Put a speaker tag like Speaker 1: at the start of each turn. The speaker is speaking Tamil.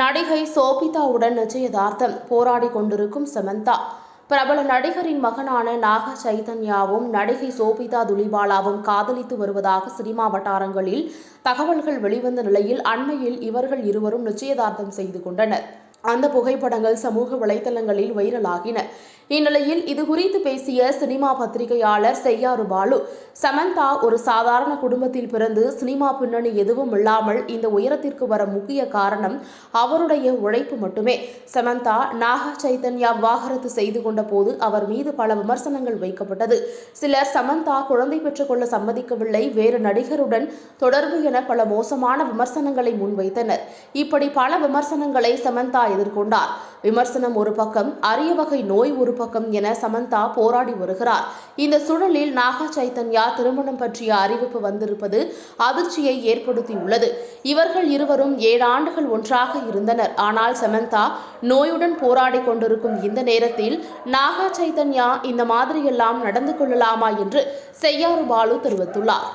Speaker 1: நடிகை சோபிதாவுடன் நிச்சயதார்த்தம். போராடி கொண்டிருக்கும் சமந்தா. பிரபல நடிகரின் மகனான நாக சைதன்யாவும் நடிகை சோபிதா துலிபாலாவும் காதலித்து வருவதாக சினிமா வட்டாரங்களில் தகவல்கள் வெளிவந்த நிலையில் அண்மையில் இவர்கள் இருவரும் நிச்சயதார்த்தம் செய்து கொண்டனர். அந்த புகைப்படங்கள் சமூக வலைதளங்களில் வைரலாகின. இந்நிலையில் இது குறித்து பேசிய சினிமா பத்திரிகையாளர் செய்யாறு பாலு சமந்தா ஒரு சாதாரண குடும்பத்தில் பிறந்து சினிமா பின்னணி எதுவும் இல்லாமல் இந்த உயரத்திற்கு வர முக்கிய காரணம் அவருடைய உழைப்பு மட்டுமே. சமந்தா நாக சைதன்யா விவாகரத்து செய்து கொண்ட போது அவர் மீது பல விமர்சனங்கள் வைக்கப்பட்டது. சிலர் சமந்தா குழந்தை பெற்றுக்கொள்ள சம்மதிக்கவில்லை வேறு நடிகருடன் தொடர்பு என பல மோசமான விமர்சனங்களை முன்வைத்தனர். இப்படி பல விமர்சனங்களை சமந்தா எதிர்கொண்டார். விமர்சனம் ஒரு பக்கம் அரிய வகை நோய் ஒரு பக்கம் என சமந்தா போராடி வருகிறார். இந்த சூழலில் நாகா சைதன்யா திருமணம் பற்றிய அறிவிப்பு வந்திருப்பது அதிர்ச்சியை ஏற்படுத்தியுள்ளது. இவர்கள் இருவரும் ஏழு ஆண்டுகள் ஒன்றாக இருந்தனர். ஆனால் சமந்தா நோயுடன் போராடி கொண்டிருக்கும் இந்த நேரத்தில் நாகா சைதன்யா இந்த மாதிரியெல்லாம் நடந்து கொள்ளலாமா என்று செய்யாறு பாலு தெரிவித்துள்ளார்.